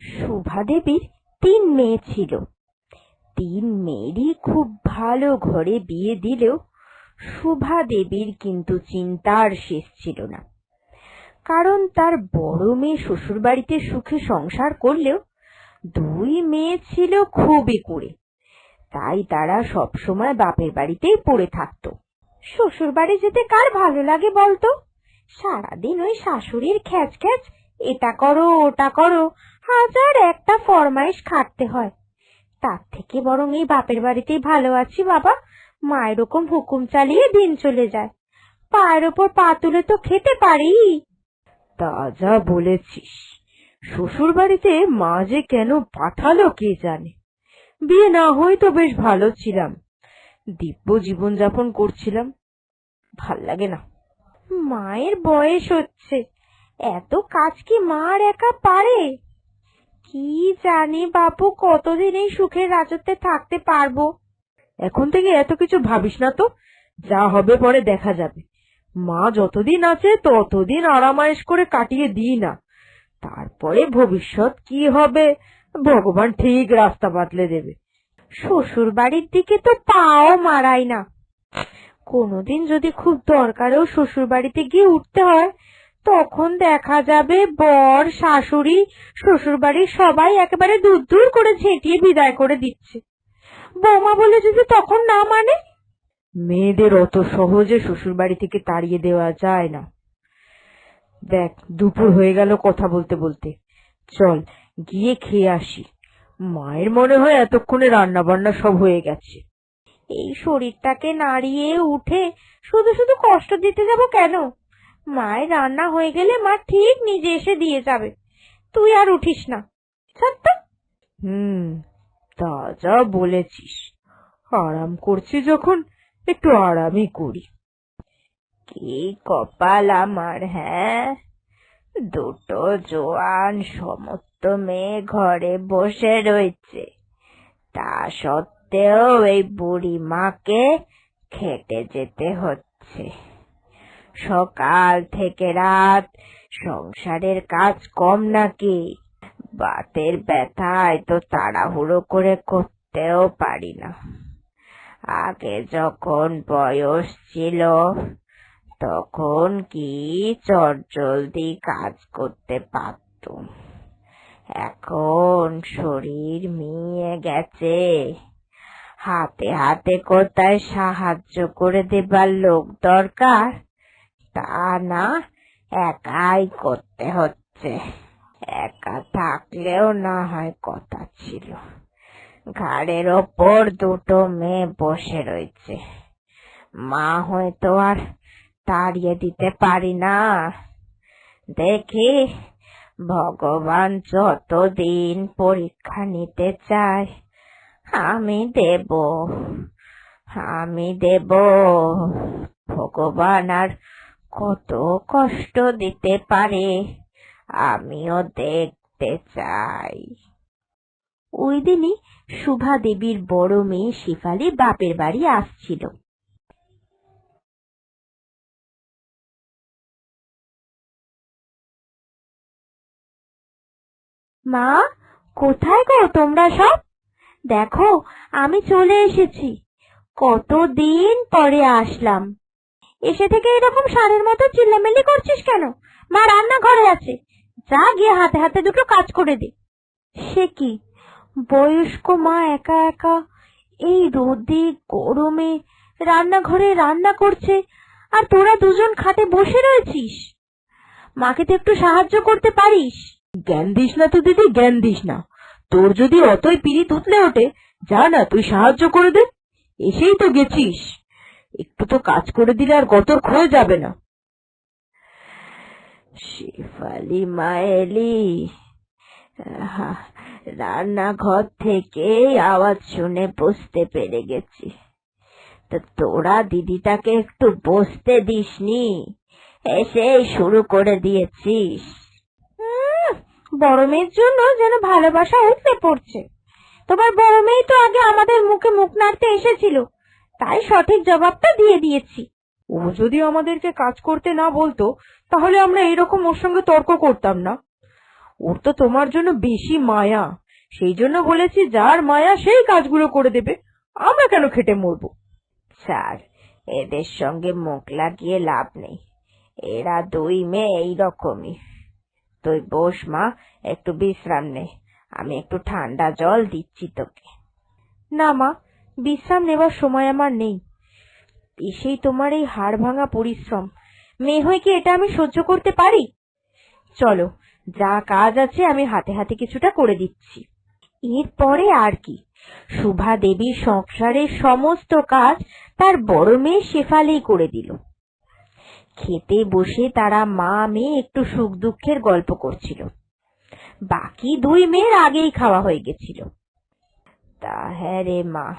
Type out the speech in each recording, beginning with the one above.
শোভা দেবীর তিন মেয়ে ছিল। তিন মেয়েরই খুব ভালো ঘরে বিয়ে দিলেও শোভা দেবীর কিন্তু চিন্তার শেষ ছিল না। কারণ তার বড় মেয়ে শ্বশুরবাড়িতে সুখে সংসার করলেও দুই মেয়ে ছিল খুবই কুড়ে। তাই তারা সবসময় বাপের বাড়িতেই পড়ে থাকতো। শ্বশুর বাড়ি যেতে কার ভালো লাগে বলতো? সারাদিন ওই শাশুড়ির খ্যাচ খ্যাচ, এটা করো, ওটা করো হাজার একটা ফরমাইশ খাটতে হয়। তার থেকে বরং এই বাপের বাড়িতেই ভালো আছি বাবা। মায়ের ওরকম হুকুম চালিয়ে দিন চলে যায়। পায়ের ওপর পা তুলে তো খেতে পারি। তা যা বলেছিস। শ্বশুর বাড়িতে মা যে কেন পাঠালো কে জানে। বিয়ে না হয়ে তো বেশ ভালো ছিলাম। দিব্য জীবনযাপন করছিলাম। ভালো লাগে না। মায়ের বয়স হচ্ছে। এত কাজ কি মার একা পারে? কি জানি বাপু, কতদিন এই সুখের রাজত্বে থাকতে পারব? এখন থেকে এত কিছু ভাবিস না তো? যা হবে পরে দেখা যাবে। মা যতদিন আছে, ততদিন আরামায়েশ করে কাটিয়ে দিই না। তারপরে ভবিষ্যৎ কি হবে? ভগবান ঠিক রাস্তা বাতলে দেবে। শ্বশুর বাড়ির দিকে তো পাও মারাই না। কোনোদিন যদি খুব দরকারেও শ্বশুর বাড়িতে গিয়ে উঠতে হয় তখন দেখা যাবে বর, শাশুড়ি শ্বশুর বাড়ির সবাই একেবারে দূর দূর করে ঝেঁটিয়ে বিদায় করে দিচ্ছে। বৌমা বলে যদি তখন না মানে? মেয়েদের অত সহজে শ্বশুর বাড়ি থেকে তাড়িয়ে দেওয়া যায় না। দেখ, দুপুর হয়ে গেল কথা বলতে বলতে। চল, গিয়ে খেয়ে আসি। মায়ের মনে হয় এতক্ষণে রান্না বান্না সব হয়ে গেছে। এই শরীরটাকে নাড়িয়ে উঠে শুধু শুধু কষ্ট দিতে যাব কেন? মায়ের রান্না হয়ে গেলে মা ঠিক নিজে এসে দিয়ে যাবে। তুই আর উঠিস না। সত্য? হুম, তা যা বলেছিস। আরাম করছি যখন, একটু আরামই করি। কি কপাল আমার হ্যাঁ? দুটো জোয়ান সমস্ত মেয়ে ঘরে বসে রয়েছে। তা সত্ত্বেও এই বুড়ি মাকে খেটে যেতে হচ্ছে। সকাল থেকে রাত। সংসারের কাজ কম নাকি? বাতের ব্যথায় তো তাড়াহুড়ো করে করতেও পারি না। আগে যখন বয়স ছিল, তখন কি চটজলদি কাজ করতে পারতুম। এখন শরীর মিয়ে গেছে। হাতে হাতে কোথায় সাহায্য করে দেবার লোক দরকার? তা না, একাই করতে হচ্ছে। একা থাকলেও না হয় কথা ছিল। ঘাড়ের ওপর দুটো মেয়ে বসে রয়েছে। মা হয়তো আর তাড়িয়ে দিতে পারি না। দেখি, ভগবান যতদিন পরীক্ষা নিতে চায়, আমি দেব আমি দেব। ভগবান আর কত কষ্ট দিতে পারে, আমিও দেখতে চাই। ওই দিনই শুভা দেবীর বড় মেয়ে শেফালি বাপের বাড়ি আসছিল। মা, কোথায় গো তোমরা সব? দেখো, আমি চলে এসেছি। কতদিন পরে আসলাম। এসে থেকে এরকম সারের মতো চিল্লামিল্লি করছিস কেন? মা রান্নাঘরে আছে। যা গিয়ে হাতে হাতে দুটো কাজ করে দে। সে কি? বয়স্ক মা একা একা এই রোদে, গরমে রান্নাঘরে রান্না করছে আর তোরা দুজন খাটে বসে রয়েছিস। মাকে তো একটু সাহায্য করতে পারিস। জ্ঞান দিস না তো দিদি, জ্ঞান দিস না। তোর যদি অতই পিড়িত উতলে ওঠে, যা না, তুই সাহায্য করে দে। এসেই তো গেছিস। একটু তো কাজ করে দিলে আর গতর হয়ে যাবে না। শেফালি মায়েলি রান্নাঘর থেকে আওয়াজ শুনে বসতে পেরে গেছি। তা তোরা দিদিটাকে একটু বসতে দিসনি, এসেই শুরু করে দিয়েছিস। বড় মেয়ের জন্য যেন ভালোবাসা উঠতে পড়ছে। তোমার বড় মেয়ে তো আগে আমাদের মুখে মুখ নাড়তে এসেছিল। তাই সঠিক জবাবটা দিয়ে দিয়েছি। ও যদি আমাদেরকে কাজ করতে না বলতো, তাহলে আমরা এরকম ওর সঙ্গে তর্ক করতাম না। ওর তো তোমার জন্য বেশি মায়া। সেই জন্য বলেছি, যার মায়া সেই কাজগুলো করে দেবে। আমরা কেন খেটে মরবো? স্যার এদের সঙ্গে মুখ লাগিয়ে লাভ নেই। এরা দুই মেয়ে এইরকমই। তুই বস, মা, একটু বিশ্রাম নে। আমি একটু ঠান্ডা জল দিচ্ছি তোকে। না, মা। বিশ্রাম নেবার সময় আমার নেই। এসেই তোমার এই হাড় ভাঙা পরিশ্রম। মেয়ে হয়ে কি এটা আমি সহ্য করতে পারি? চলো, যা কাজ আছে আমি হাতে হাতে কিছুটা করে দিচ্ছি। এরপরে আর কি? শুভা দেবীর সংসারের সমস্ত কাজ তার বড় মেয়ে শেফালেই করে দিল। খেতে বসে তারা মা, মেয়ে একটু সুখ দুঃখের গল্প করছিল। বাকি দুই মেয়ের আগেই খাওয়া হয়ে গেছিল। তা হ্যাঁ রে মা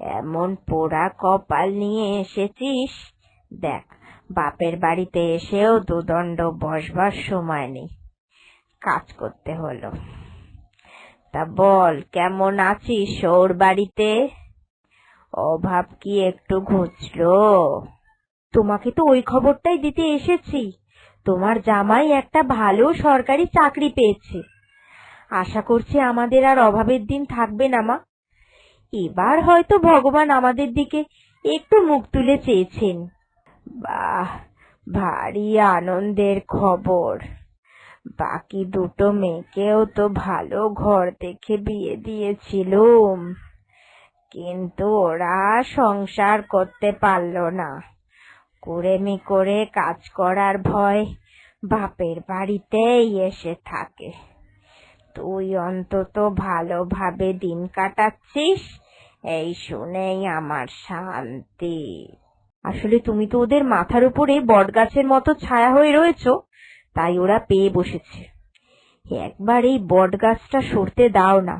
এমন পোড়া কপাল নিয়ে এসেছিস? দেখ, বাপের বাড়িতে এসেও দুদণ্ড বসবার সময় নেই। কাজ করতে হলো। তা বল, কেমন আছিস ওর বাড়িতে? অভাব কি একটু ঘুচলো? তোমাকে তো ওই খবরটাই দিতে এসেছি। তোমার জামাই একটা ভালো সরকারি চাকরি পেয়েছে। আশা করছি আমাদের আর অভাবের দিন থাকবে না, মা। এবার হয়তো ভগবান আমাদের দিকে একটু মুখ তুলে চেয়েছেন। বাহ, ভারী আনন্দের খবর। বাকি দুটো মেয়েকেও তো ভালো ঘর দেখে বিয়ে দিয়েছিলুম। কিন্তু ওরা সংসার করতে পারল না। কুড়েমি করে কাজ করার ভয় বাপের বাড়িতেই এসে থাকে। তুই অন্তত ভালোভাবে দিন কাটাচ্ছিস। এই শুনেই আমার শান্তি। আসলে তুমি তো ওদের মাথার উপরে বটগাছের মতো ছায়া হয়ে রয়েছো, তাই ওরা পেয়ে বসেছে। একবার এই বটগাছটা সরতে দাও না,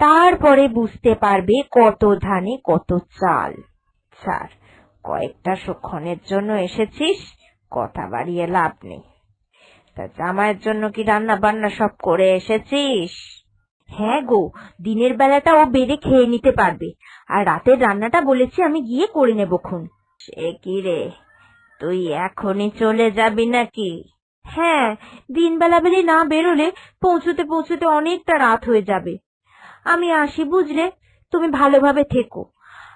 তারপরে বুঝতে পারবে কত ধানে কত চাল। স্যার কয়েকটা সুক্ষণের জন্য এসেছিস, কথা বাড়িয়ে লাভ নেই। তা জামাইয়ের জন্য কি রান্না বান্না সব করে এসেছিস? হ্যাঁ গো, দিনের বেলাটা ও বেড়ে খেয়ে নিতে পারবে। আর রাতের রান্নাটা বলেছি আমি গিয়ে করে নেবক্ষণ সে কি রে? তুই এখনই চলে যাবি নাকি? হ্যাঁ দিন বেলা বেলি না বেরোলে পৌঁছতে পৌঁছতে অনেকটা রাত হয়ে যাবে। আমি আসি বুঝলে? তুমি ভালোভাবে থেকো।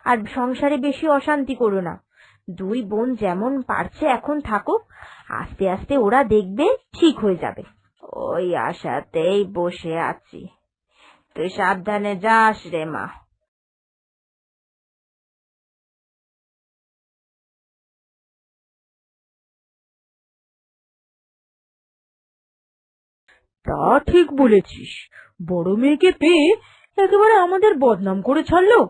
আর সংসারে বেশি অশান্তি করো না। দুই বোন যেমন পারছে এখন থাকুক, আস্তে আস্তে ওরা দেখবে ঠিক হয়ে যাবে। ওই আশাতেই বসে আছি। তুই সাবধানে যাস রে মা। তা ঠিক বলেছিস। বড় মেয়েকে পেয়ে একেবারে আমাদের বদনাম করে ছাড়লো।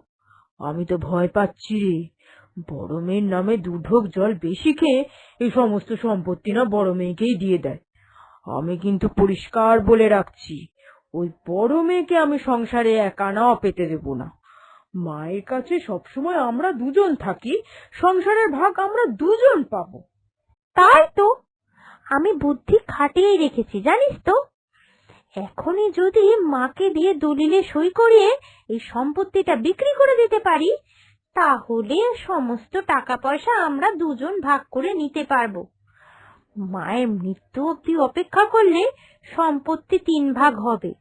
আমি তো ভয় পাচ্ছি রে। বড় মেয়ের নামে দুঢোক জল বেশি খেয়ে এই সমস্ত সম্পত্তি না বড় মেয়েকেই দিয়ে দেয়। আমি কিন্তু পরিষ্কার বলে রাখছি, ওই বড় মেয়েকে আমি সংসারে একা না পেতে দেব না। মায়ের কাছে সবসময় আমরা দুজন থাকি, সংসারের ভাগ আমরা দুজন পাবো। তাই তো, আমি বুদ্ধি খাটিয়েই রেখেছি, জানিস তো। এখনই যদি মাকে দিয়ে দলিলে সই করিয়ে এই সম্পত্তিটা বিক্রি করে দিতে পারি তাহলে সমস্ত টাকা পয়সা আমরা দুজন ভাগ করে নিতে পারব। মায়ের মৃত্যু অবধি অপেক্ষা করলে সম্পত্তি তিন ভাগ হবে।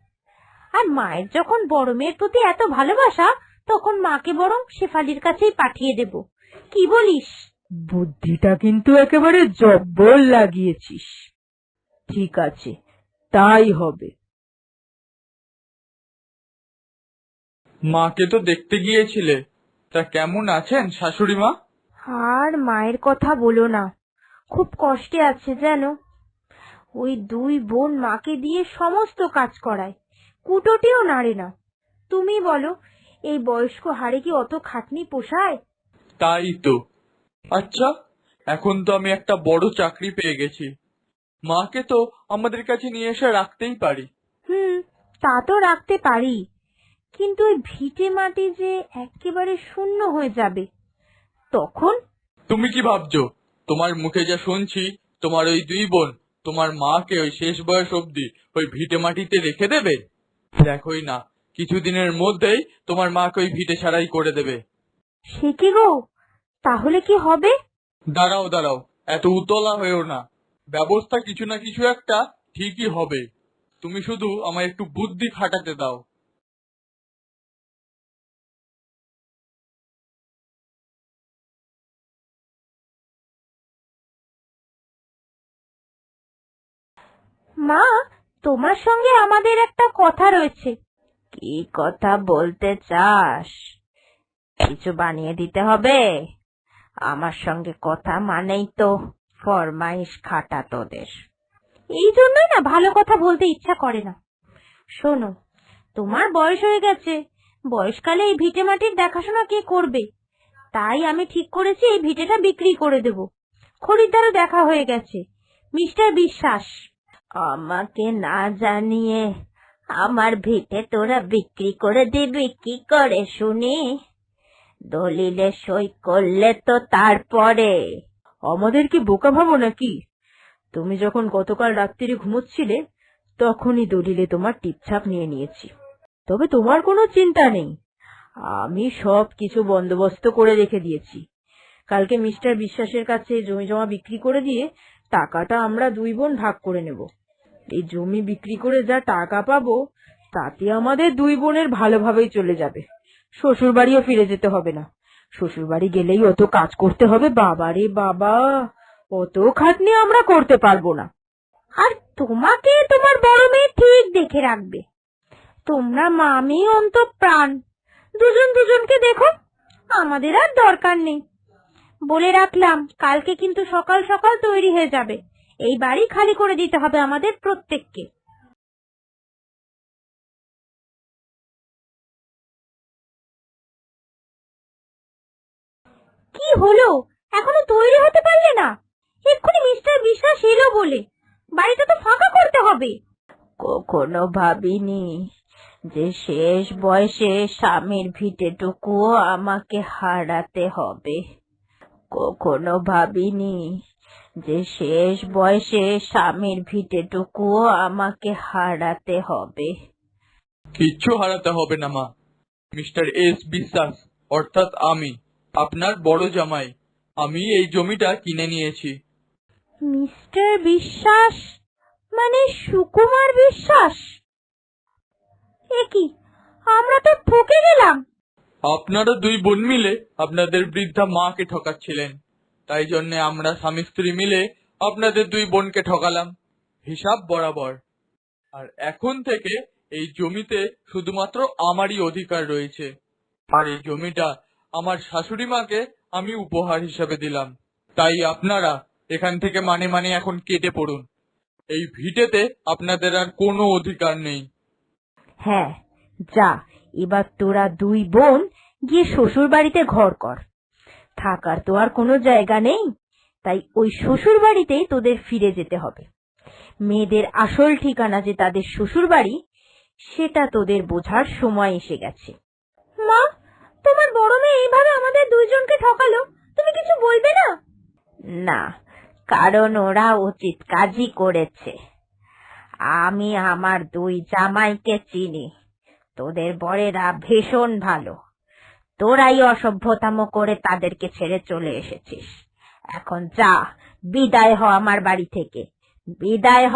আর মায়ের যখন বড় মেয়ের প্রতি এত ভালোবাসা তখন মাকে বরং শেফালির কাছেই পাঠিয়ে দেব। কি বলিস? বুদ্ধিটা কিন্তু একেবারে জব্বর লাগিয়েছিস। ঠিক আছে তাই হবে। মাকে তো দেখতে গিয়েছিলে। তা কেমন আছেন শাশুড়ি মা? আর মায়ের কথা বলো না। খুব কষ্টে আছে যেন ওই দুই বোন মাকে দিয়ে সমস্ত কাজ করায়। কুটোটিও নাড়ে না। তুমি বলো এই বয়স্ক হাড়ে কি অত খাটনি পোষায়? তাই তো। আচ্ছা এখন তো আমি একটা বড় চাকরি পেয়ে গেছি। মাকে তো আমাদের কাছে নিয়ে এসে রাখতেই পারি। হুম তা তো রাখতে পারি। কিন্তু ওই ভিটে মাটি যে একেবারে শূন্য হয়ে যাবে তখন? তুমি কি ভাবছ? তোমার মুখে যা শুনছি তোমার ওই দুই বোন তোমার মাকে ওই শেষ বয়স অবধি ওই ভিটে মাটিতে রেখে দেবে? দেখোই না কিছুদিনের মধ্যেই তোমার মাকে ওই ভিটে ছাড়াই করে দেবে। সে কি গো? তাহলে কি হবে? দাঁড়াও দাঁড়াও এত উতলা হয়েও না। ব্যবস্থা কিছু না কিছু একটা ঠিকই হবে। তুমি শুধু আমায় একটু বুদ্ধি খাটাতে দাও। মা তোমার সঙ্গে আমাদের একটা কথা রয়েছে। কি কথা বলতে চাস? কিছু বানিয়ে দিতে হবে। আমার সঙ্গে কথা মানেই তো ফরমাইশ খাটা তোদের। এই জন্যই না ভালো কথা বলতে ইচ্ছা করে না। শোনো তোমার বয়স হয়ে গেছে। বয়সকালে এই ভিটে মাটির দেখাশোনা কে করবে? তাই আমি ঠিক করেছি এই ভিটেটা বিক্রি করে দেব। খরিদ্দারও দেখা হয়ে গেছে। মিস্টার বিশ্বাস। আমাকে না জানিয়ে আমার ভিটে তোরা বিক্রি করে দিবি, কি করে শুনি? দলিলে সই করলে তো তারপরে। আমাদের কি বোকা ভাবো নাকি? তুমি যখন গতকাল রাত্রিরে ঘুমোচ্ছিলে, তখনই দলিলে তোমার টিপছাপ নিয়ে নিয়েছি। তবে তোমার কোনো চিন্তা নেই। আমি সব কিছু বন্দোবস্ত করে রেখে দিয়েছি। কালকে মিস্টার বিশ্বাসের কাছে জমি জমা বিক্রি করে দিয়ে টাকাটা আমরা দুই বোন ভাগ করে নেব। এই জমি বিক্রি করে যা টাকা পাবো, তাতে আমাদের দুই বোনের ভালোভাবেই চলে যাবে। শ্বশুর বাড়িও ফিরে যেতে হবে না। শ্বশুর বাড়ি গেলেই অত কাজ করতে হবে। বাবারে বাবা, অত খাটনি আমরা করতে পারব না। আর তোমাকে তোমার বড় মেয়ে ঠিক দেখে রাখবে। তোমরা মামি অন্ত প্রাণ দুজন দুজনকে দেখো, আমাদের আর দরকার নেই। বলে রাখলাম, কালকে কিন্তু সকাল সকাল তৈরি হয়ে যাবে। এই বাড়ি খালি করে দিতে হবে আমাদের প্রত্যেককে। কি হলো? এখনও তৈরি হতে পারলে না? এক্ষুনি মিস্টার বিশ্বাস এলো বলে। বাড়িটা তো ফাঁকা করতে হবে। কখনো ভাবিনি যে শেষ বয়সে স্বামীর ভিটেটুকুও আমাকে হারাতে হবে। কখনো ভাবিনি যে শেষ বয়সে স্বামীর ভিটেটুকুও আমাকে হারাতে হবে। কিচ্ছু হারাতে হবে না মা। মিস্টার এস বিশ্বাস অর্থাৎ আমি আপনার বড় জামাই। আমি এই জমিটা কিনে নিয়েছি। মিস্টার বিশ্বাস? মানে সুকুমার বিশ্বাস? এ কি আমরা তো ঠকে গেলাম। আপনারা দুই বোন মিলে আপনাদের বৃদ্ধা মাকে ঠকাচ্ছিলেন। তাই জন্য আমরা স্বামী স্ত্রী মিলে আপনাদের দুই বোনকে ঠকালাম। হিসাব বরাবর। আর এখন থেকে এই জমিতে শুধুমাত্র আমারই অধিকার রয়েছে। আর এই জমিটা আমার শাশুড়ি মাকে আমি উপহার হিসাবে দিলাম। তাই আপনারা এখান থেকে মানে মানে এখন কেটে পড়ুন। এই ভিটেতে আপনাদের আর কোনো অধিকার নেই। হ্যাঁ যা, এবার তোরা দুই বোন গিয়ে শ্বশুর বাড়িতে ঘর কর। থাকার তো আর কোনো জায়গা নেই। তাই ওই শ্বশুর বাড়িতেই তোদের ফিরে যেতে হবে। মেয়েদের আসল ঠিকানা যে তাদের শ্বশুর বাড়ি সেটা তোদের বোঝার সময় এসে গেছে। মা, তোমার বড় মেয়ে এইভাবে আমাদের দুইজনকে ঠকালো? তুমি কিছু বলবে না? না, কারণ ওরা উচিত কাজই করেছে। আমি আমার দুই জামাইকে চিনি। তোদের বরেরা ভীষণ ভালো। তোরাই অসভ্যতাম করে তাদেরকে ছেড়ে চলে এসেছিস। এখন যা, বিদায় হ আমার বাড়ি থেকে। বিদায় হ।